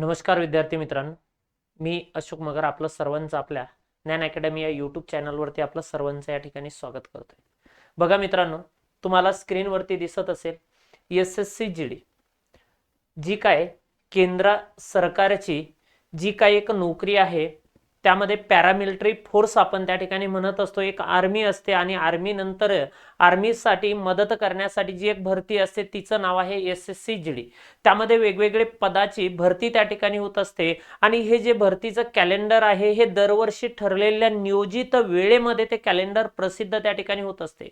नमस्कार विद्यार्थी मित्रांनो. मी अशोक मगर आपलं सर्वांचं आपल्या ज्ञान अकॅडमी या यूट्यूब चॅनलवरती आपलं सर्वांचं या ठिकाणी स्वागत करतोय. बघा मित्रांनो तुम्हाला स्क्रीनवरती दिसत असेल S S C G D. जी काय केंद्र सरकारची जी काय एक नोकरी आहे त्यामध्ये पॅरामिलिटरी फोर्स आपण त्या ठिकाणी म्हणत असतो. एक आर्मी असते आणि आर्मी नंतर आर्मीसाठी मदत करण्यासाठी जी एक भरती असते तिचं नाव आहे S S C G D. त्यामध्ये वेगवेगळे पदाची भरती त्या ठिकाणी होत असते. आणि हे जे भरतीचं कॅलेंडर आहे हे दरवर्षी ठरलेल्या नियोजित वेळेमध्ये ते कॅलेंडर प्रसिद्ध त्या ठिकाणी होत असते.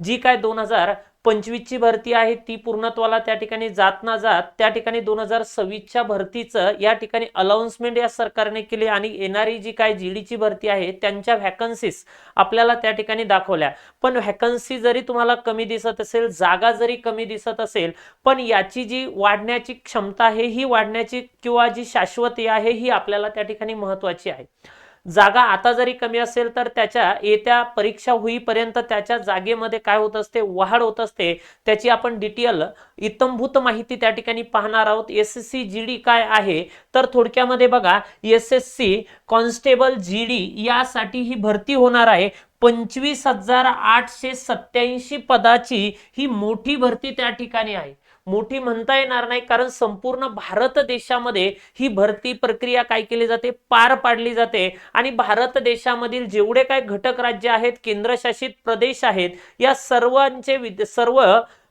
जी काय दोन हजार पंचवीसची भरती आहे ती पूर्णत्वाला त्या ठिकाणी जात ना जात त्या ठिकाणी दोन हजार सव्वीसच्या भरतीचं या ठिकाणी अलाउन्समेंट या सरकारने केली आणि येणारी जी काय जीडीची भरती आहे त्यांच्या व्हॅकन्सीज आपल्याला त्या ठिकाणी दाखवल्या. पण व्हॅकन्सी जरी तुम्हाला कमी दिसत असेल जागा जरी कमी दिसत असेल पण याची जी वाढण्याची क्षमता आहे ही वाढण्याची किंवा जी शाश्वती आहे ही आपल्याला त्या ठिकाणी महत्वाची आहे. जागा आता जरी कमी असेल तर त्याच्या येत्या परीक्षा होईपर्यंत त्याच्या जागेमध्ये काय होत असते? वाढ होत असते. त्याची आपण डिटेल इतंभूत माहिती त्या ठिकाणी पाहणार आहोत. S S C G D काय आहे? तर थोडक्यामध्ये बघा S S C constable G D यासाठी ही भरती होणार आहे. पंचवीस हजार आठशे सत्याऐंशी पदाची ही मोठी भरती त्या ठिकाणी आहे. मोठी म्हणता येणार नाही कारण संपूर्ण भारत देशामध्ये ही भरती प्रक्रिया काय केली जाते? पार पाडली जाते. आणि भारत देशामधील जेवढे काय घटक राज्य आहेत केंद्रशासित प्रदेश आहेत या सर्वांचे सर्व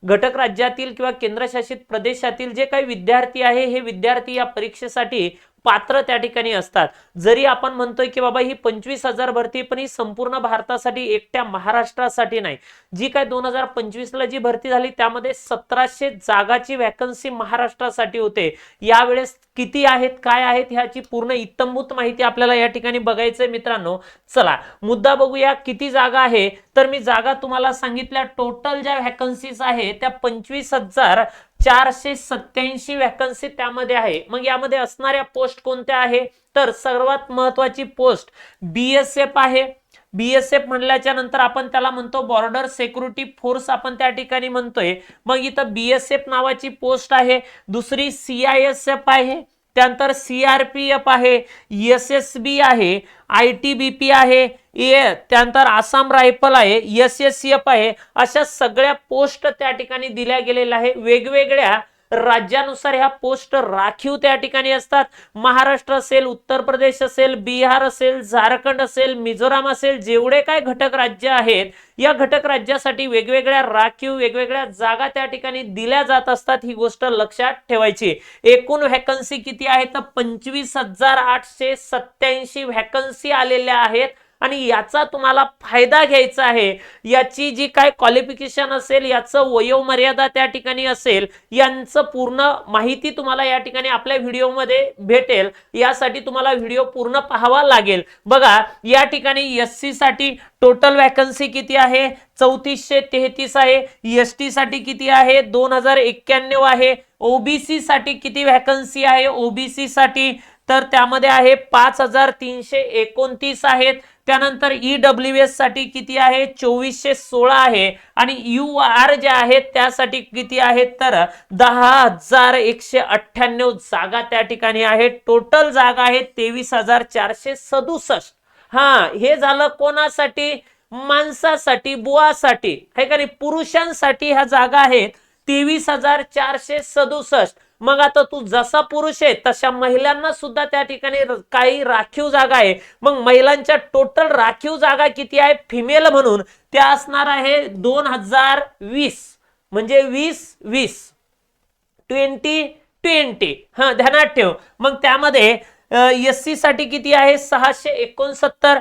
घटक राज्यातील किंवा केंद्रशासित प्रदेशातील जे काही विद्यार्थी आहे हे विद्यार्थी या परीक्षेसाठी पात्र त्या ठिकाणी असतात. जरी आपण म्हणतोय की बाबा ही पंचवीस हजार भरती पण ही संपूर्ण भारतासाठी एकट्या महाराष्ट्रासाठी नाही. जी काय दोन हजार पंचवीस ला जी भरती झाली त्यामध्ये सतराशे जागाची वॅकन्सी महाराष्ट्रासाठी होते. यावेळेस किती आहेत काय आहेत ह्याची पूर्ण इत्तंभूत माहिती आपल्याला या ठिकाणी बघायचंय मित्रांनो. चला मुद्दा बघूया किती जागा आहे. तर मी जागा तुम्हाला सांगितल्या टोटल ज्या व्हॅकन्सीज आहे त्या पंचवीस हजार चारशे सत्याऐंशी वॅकन्सी त्यामध्ये आहे. मग यामध्ये असणाऱ्या पोस्ट कोणत्या आहे? तर सर्वात महत्वाची पोस्ट बीएसएफ आहे. बीएसएफ म्हणल्याच्या नंतर आपण त्याला म्हणतो बॉर्डर सिक्युरिटी फोर्स आपण त्या ठिकाणी म्हणतोय. मग इथं बीएसएफ नावाची पोस्ट आहे. दुसरी सीआयएसएफ आहे. त्यानंतर सी आर पी एफ आहे एस एस बी आहे आय टी बी पी आहे ए त्यानंतर आसाम रायफल आहे एस एस एफ आहे अशा सगळ्या पोस्ट त्या ठिकाणी दिल्या गेलेल्या आहे. वेगवेगळ्या राज्यानुसार ह्या पोस्ट राखीव त्या ठिकाणी असतात. महाराष्ट्र असेल उत्तर प्रदेश असेल बिहार असेल झारखंड असेल मिझोराम असेल जेवढे काय घटक राज्य आहेत या घटक राज्यासाठी वेगवेगळ्या राखीव वेगवेगळ्या जागा त्या ठिकाणी दिल्या जात असतात ही गोष्ट लक्षात ठेवायची. एकूण व्हॅकन्सी किती आहे तर पंचवीस हजार आठशे सत्याऐंशी व्हॅकन्सी आलेल्या आहेत. आणि याचा तुम्हाला फायदा घ्यायचा आहे. याची जी काय क्वालिफिकेशन असेल याचं वयोमर्यादा त्या ठिकाणी असेल यांचं पूर्ण माहिती तुम्हाला या ठिकाणी आपल्या व्हिडिओमध्ये भेटेल. यासाठी तुम्हाला व्हिडिओ पूर्ण पाहावा लागेल. बघा या ठिकाणी एस सी साठी टोटल वॅकन्सी किती आहे? चौतीसशे तेहतीस आहे. एस टी साठी किती आहे? दोन हजार एक्क्याण्णव आहे. ओबीसी साठी किती व्हॅकन्सी आहे? ओबीसी साठी तर त्यामध्ये आहे पाच हजार तीनशे एकोणतीस आहेत. त्यानंतर ई डब्ल्यू एससाठी किती आहे? चोवीसशे सोळा आहे. आणि यू आर जे आहेत त्यासाठी किती आहेत? तर दहा हजार एकशे अठ्ठ्याण्णव जागा त्या ठिकाणी आहेत. टोटल जागा आहेत तेवीस हजार चारशे सदुसष्ट. हा हे झालं कोणासाठी? माणसासाठी बुवासाठी. आहे का नाही? पुरुषांसाठी ह्या जागा आहेत तेवीस हजार चारशे सदुसष्ट. मग आता तू जसा पुरुष आहे तशा महिलांना सुद्धा त्या ठिकाणी काही राखीव जागा आहे. मग महिलांच्या टोटल राखीव जागा किती आहे? फिमेल म्हणून. त्या असणार आहे दोन हजार वीस. म्हणजे वीस वीस. Twenty twenty. हा ध्यानात ठेव. मग त्यामध्ये एस सी साठी किती आहे? सहाशे एकोणसत्तर.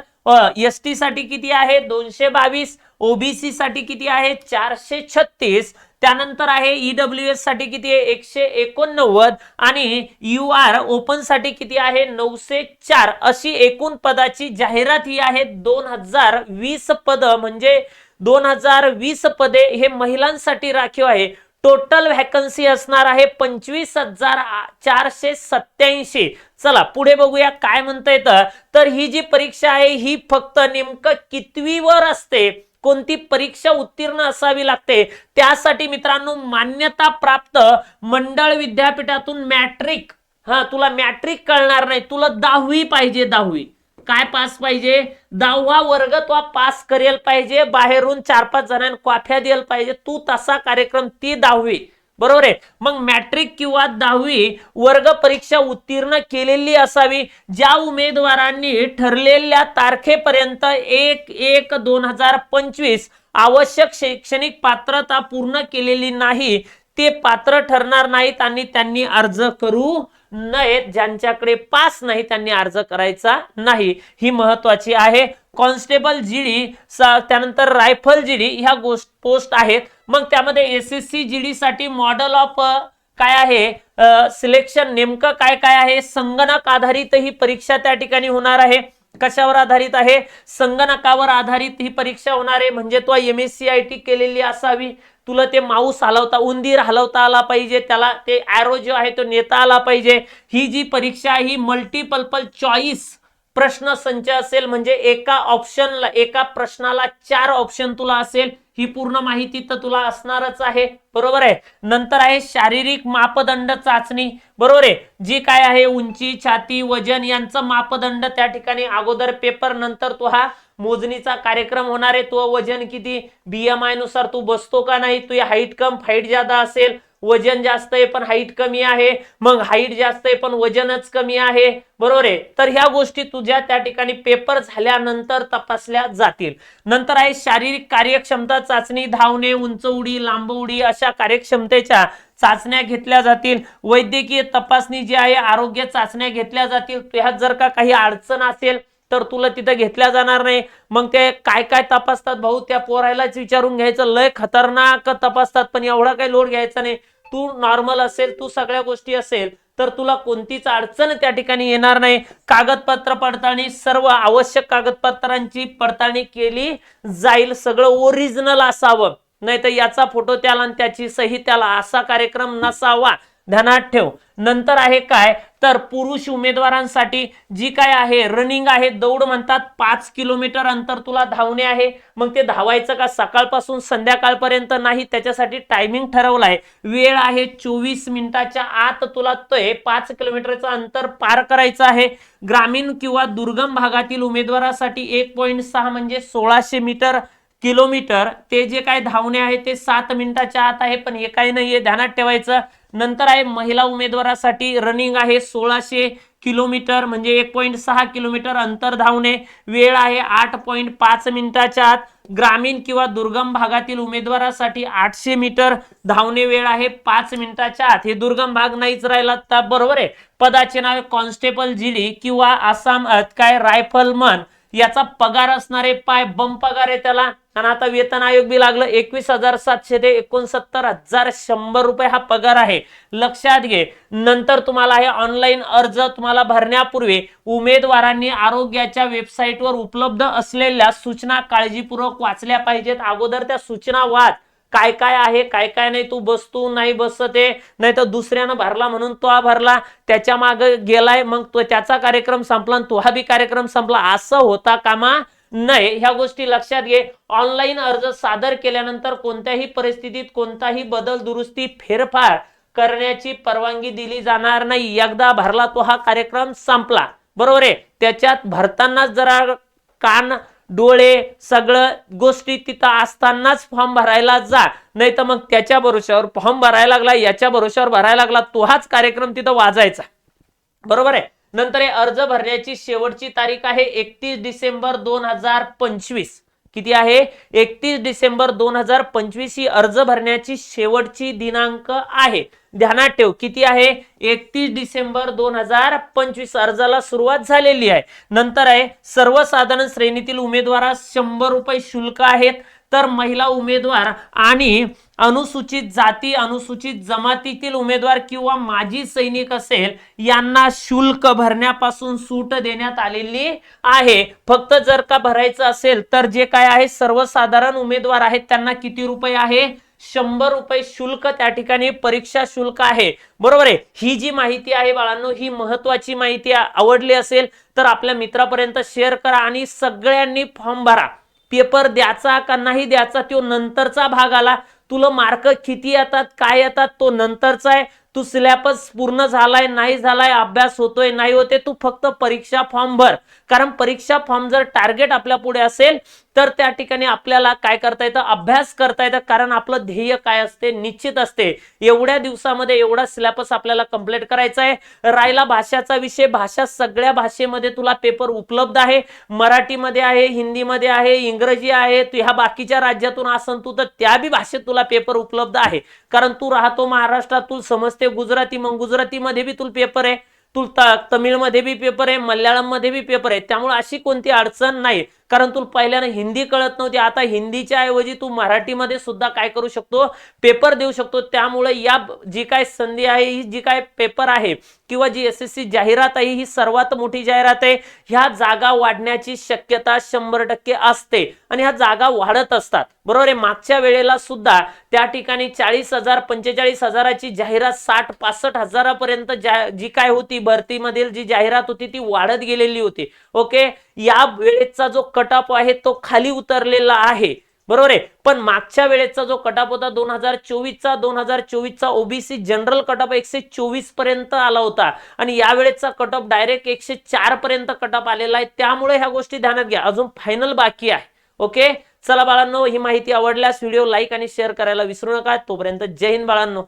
एस टी साठी किती आहे? दोनशे बावीस. ओबीसी साठी किती आहे? चारशे छत्तीस. त्यानंतर आहे ईडब्ल्यू एससाठी किती आहे? एकशे एकोणनव्वद आणि यू आर ओपनसाठी किती आहे? नऊशे चार. अशी एकूण पदाची जाहिरात ही आहे दोन हजार वीस पद. म्हणजे दोन हजार वीस पदे हे महिलांसाठी राखीव आहे. टोटल व्हॅकन्सी असणार आहे पंचवीस हजार चारशे सत्याऐंशी चला पुढे बघूया काय म्हणता येतं. तर ही जी परीक्षा आहे ही फक्त नेमकं कितवीवर असते? कोणती परीक्षा उत्तीर्ण असावी लागते? त्यासाठी मित्रांनो मान्यता प्राप्त मंडळ विद्यापीठातून मॅट्रिक हा तुला मॅट्रिक कळणार नाही. तुला दहावी पाहिजे दहावी. काय पास पाहिजे? दहावा वर्ग तो पास करेल पाहिजे. बाहेरून चार पाच जणांना क्वाफ्या द्यायला पाहिजे. तू तसा कार्यक्रम ती दहावी. बरोबर आहे. मग मॅट्रिक किंवा दहावी वर्ग परीक्षा उत्तीर्ण केलेली असावी. ज्या उमेदवारांनी ठरलेल्या तारखेपर्यंत एक एक दोन हजार पंचवीस आवश्यक शैक्षणिक पात्रता पूर्ण केलेली नाही ते पात्र ठरणार नाहीत आणि त्यांनी अर्ज करू नयेत. ज्यांच्याकडे पास नाही त्यांनी अर्ज करायचा नाही. ही महत्वाची आहे. कॉन्स्टेबल जीडी त्यानंतर रायफल जीडी ह्या गोष्ट पोस्ट आहेत. मग त्यामध्ये एस एस सी जीडी साठी मॉडल ऑफ काय आहे? सिलेक्शन नेमकं काय काय आहे? संगणक आधारित ही परीक्षा त्या ठिकाणी होणार आहे. कशावर आधारित आहे? संगणकावर आधारित ही परीक्षा होणार आहे. म्हणजे तो M S C I T केलेली असावी. तुला ते माऊस हलवता उंदीर हलवता आला पाहिजे. त्याला ते ॲरो जो आहे तो नेता आला पाहिजे. ही जी परीक्षा आहे ही मल्टीपल्पल चॉईस प्रश्न संच असेल म्हणजे एका ऑप्शनला एका प्रश्नाला चार ऑप्शन तुला असेल ही पूर्ण माहिती तर तुला असणारच आहे. बरोबर आहे? नंतर आहे शारीरिक मापदंड चाचणी. बरोबर आहे? जी काय आहे उंची छाती वजन यांचं मापदंड त्या ठिकाणी अगोदर पेपर नंतर तो हा मोजणीचा कार्यक्रम होणार आहे. तो वजन किती? बीएमआयनुसार तू बसतो का नाही? तुझी हाईट कम फाईट जादा असेल वजन जास्त आहे पण हाईट कमी आहे. मग हाईट जास्त आहे पण वजनच कमी आहे. बरोबर आहे? तर ह्या गोष्टी तुझ्या त्या ठिकाणी पेपर झाल्यानंतर तपासल्या जातील. नंतर आहे शारीरिक कार्यक्षमता चाचणी धावणे उंच उडी लांब उडी अशा कार्यक्षमतेच्या चाचण्या घेतल्या जातील. वैद्यकीय तपासणी जी आहे आरोग्य चाचण्या घेतल्या जातील. ह्यात जर का काही अडचण असेल तर तुला तिथं घेतल्या जाणार नाही. मग ते काय काय तपासतात भाऊ? त्या पोरायलाच विचारून घ्यायचं. लय खतरनाक तपासतात पण एवढा काही लोड घ्यायचा नाही. तू नॉर्मल असेल तू सगळ्या गोष्टी असेल तर तुला कोणतीच अडचण त्या ठिकाणी येणार नाही. कागदपत्र पडताळणी सर्व आवश्यक कागदपत्रांची पडताळणी केली जाईल. सगळं ओरिजिनल असावं. नाही तर याचा फोटो त्याला आणि त्याची सही त्याला असा कार्यक्रम नसावा. ध्यानात ठेव. नंतर आहे काय? तर पुरुष उमेदवारांसाठी जी काय आहे रनिंग आहे दौड म्हणतात पाच किलोमीटर अंतर तुला धावणे आहे. मग ते धावायचं का सकाळपासून संध्याकाळपर्यंत नाही? त्याच्यासाठी टायमिंग आहे वेळ आहे चोवीस मिनिटाच्या आत तुला ते पाच किलोमीटरचं अंतर पार करायचं आहे. ग्रामीण किंवा दुर्गम भागातील उमेदवारासाठी एक पॉईंट सहा म्हणजे सोळाशे मीटर किलोमीटर. ते जे काय धावणे आहे ते सात मिनिटाच्या आत आहे पण हे काही नाहीये. ध्यानात ठेवायचं. नंतर आहे महिला उमेदवारासाठी रनिंग आहे सोळाशे किलोमीटर म्हणजे एक पॉईंट सहा किलोमीटर अंतर धावणे. वेळ आहे आठ पॉईंट पाच मिनिटाच्या आत. ग्रामीण किंवा दुर्गम भागातील उमेदवारासाठी आठशे मीटर धावणे वेळ आहे पाच मिनिटाच्या आत. हे दुर्गम भाग नाहीच राहिला तर बरोबर आहे. पदाचे नाव कॉन्स्टेबल जिली किंवा आसाम काय रायफलमन. याचा पगार असणारे पाय बम पगार आहे त्याला. आणि आता वेतन आयोग बी लागलं एकवीस हजार सातशे ते एकोणसत्तर हजार शंभर रुपये हा पगार आहे. लक्षात घे. नंतर तुम्हाला हे ऑनलाईन अर्ज तुम्हाला भरण्यापूर्वी उमेदवारांनी आरोग्याच्या वेबसाईटवर उपलब्ध असलेल्या सूचना काळजीपूर्वक वाचल्या पाहिजेत. अगोदर त्या सूचना वाच. काय काय आहे काय काय नाही तू बसतो नाही बसत आहे. नाही तर दुसऱ्यानं भरला म्हणून तो हा भरला. त्याच्यामागे गेलाय मग तो त्याचा कार्यक्रम संपला आणि तो हा बी कार्यक्रम संपला. असं होता कामा नाही ह्या गोष्टी लक्षात घे. ऑनलाईन अर्ज सादर केल्यानंतर कोणत्याही परिस्थितीत कोणताही बदल दुरुस्ती फेरफार करण्याची परवानगी दिली जाणार नाही. एकदा भरला तो हा कार्यक्रम संपला. बरोबर आहे? त्याच्यात भरतानाच जरा कान डोळे सगळं गोष्टी तिथं असतानाच फॉर्म भरायला जा. नाही तर मग त्याच्या भरोश्यावर फॉर्म भरायला लागला याच्या भरोश्यावर भरायला लागला तो हाच कार्यक्रम तिथं वाजायचा. बरोबर आहे? नंतर हे अर्ज भरण्याची शेवटची तारीख आहे एकतीस डिसेंबर दोन हजार पंचवीस. किती आहे? एकतीस डिसेंबर दोन हजार पंचवीस ही अर्ज भरण्याची शेवटची दिनांक आहे. ध्यानात ठेव किती आहे? एकतीस डिसेंबर दोन हजार पंचवीस अर्जाला सुरुवात झालेली आहे. नंतर आहे सर्वसाधारण श्रेणीतील उमेदवारास शंभर रुपये शुल्क आहेत. तर महिला उमेदवार आणि अनुसूचित जाती अनुसूचित जमातीतील उमेदवार किंवा माजी सैनिक असेल यांना शुल्क भरण्यापासून सूट देण्यात आलेली आहे. फक्त जर का भरायचं असेल तर जे काय आहे सर्वसाधारण उमेदवार आहेत त्यांना किती रुपये आहे? शंभर रुपये शुल्क त्या ठिकाणी परीक्षा शुल्क आहे. बरोबर आहे? ही जी माहिती आहे बाळांनो ही महत्वाची माहिती आवडली असेल तर आपल्या मित्रापर्यंत शेअर करा आणि सगळ्यांनी फॉर्म भरा. पेपर द्याचा का नाही द्याचा तो नंतरचा भाग आला. तुला मार्क किती येतात काय येतात तो नंतरचा आहे. तू सिलेबस पूर्ण झालाय नाही झालाय अभ्यास होतोय नाही होते तू फक्त परीक्षा फॉर्म भर. कारण परीक्षा फॉर्म जर टार्गेट आपल्या पुढे असेल तर त्या ठिकाणी आपल्याला काय करता येतं? अभ्यास करता येतं. कारण आपलं ध्येय काय असते? निश्चित असते. एवढ्या दिवसामध्ये एवढा सिलेबस आपल्याला कंप्लीट करायचा आहे. राहिला भाषाचा विषय. भाषा सगळ्या भाषेमध्ये तुला पेपर उपलब्ध आहे. मराठीमध्ये आहे हिंदीमध्ये आहे इंग्रजी आहे. तू ह्या बाकीच्या राज्यातून असन तू तर त्या बी भाषेत तुला पेपर उपलब्ध आहे. कारण तू राहतो महाराष्ट्रात. तू समजते गुजराती मग गुजरातीमध्ये बी तुला पेपर आहे. तुला तमिळमध्ये बी पेपर आहे मल्याळममध्ये बी पेपर आहे. त्यामुळे अशी कोणती अडचण नाही. कारण तुला पहिल्यानं हिंदी कळत नव्हती. आता हिंदीच्या ऐवजी तू मराठीमध्ये सुद्धा काय करू शकतो? पेपर देऊ शकतो. त्यामुळे या जी काय संधी आहे ही जी काय पेपर आहे किंवा जी एस एस सी जाहिरात आहे ही सर्वात मोठी जाहिरात आहे. ह्या जागा वाढण्याची शक्यता शंभर टक्के असते आणि ह्या जागा वाढत असतात. बरोबर आहे? मागच्या वेळेला सुद्धा त्या ठिकाणी चाळीस हजार पंचेचाळीस हजाराची जाहिरात साठ पासष्ट हजारापर्यंत जा जी काय होती भरतीमधील जी जाहिरात होती ती वाढत गेलेली होती. ओके? या वेळेचा जो कटअप आहे तो खाली उतरलेला आहे. बरोबर आहे? पण मागच्या वेळेचा जो कटअप होता दोन हजार चोवीसचा दोन हजार चोवीसचा ओबीसी जनरल कटअप एकशे चोवीसपर्यंत आला होता. आणि यावेळेचा कटअप डायरेक्ट एकशे चार पर्यंत कटअप आलेला आहे. त्यामुळे ह्या गोष्टी ध्यानात घ्या. अजून फायनल बाकी आहे. ओके? चला बाळांनो ही माहिती आवडल्यास व्हिडिओ लाईक आणि शेअर करायला विसरू नका. तोपर्यंत जय हिंद बाळांनो.